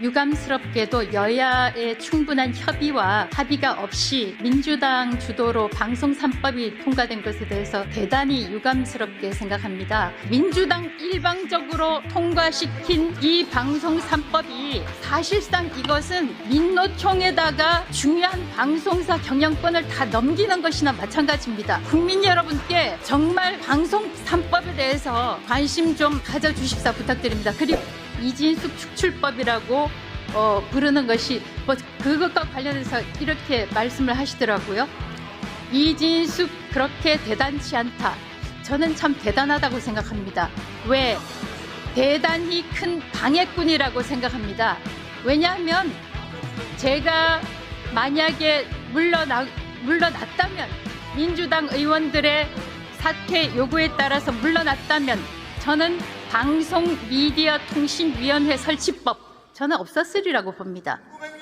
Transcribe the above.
유감스럽게도 여야의 충분한 협의와 합의가 없이 민주당 주도로 방송 3법이 통과된 것에 대해서 대단히 유감스럽게 생각합니다. 민주당 일방적으로 통과시킨 이 방송 3법이 사실상 이것은 민노총에다가 중요한 방송사 경영권을 다 넘기는 것이나 마찬가지입니다. 국민 여러분께 정말 방송 3법 에 대해서 관심 좀 가져주십사 부탁드립니다. 그리고 이진숙 축출법이라고 어, 부르는 것이 뭐 그것과 관련해서 이렇게 말씀을 하시더라고요. 이진숙 그렇게 대단치 않다. 저는 참 대단하다고 생각합니다. 왜? 대단히 큰 방해꾼이라고 생각합니다. 왜냐하면 제가 만약에 물러나, 물러났다면 민주당 의원들의 사퇴 요구에 따라서 물러났다면 저는 방송 미디어 통신위원회 설치법 저는 없었으리라고 봅니다. 900년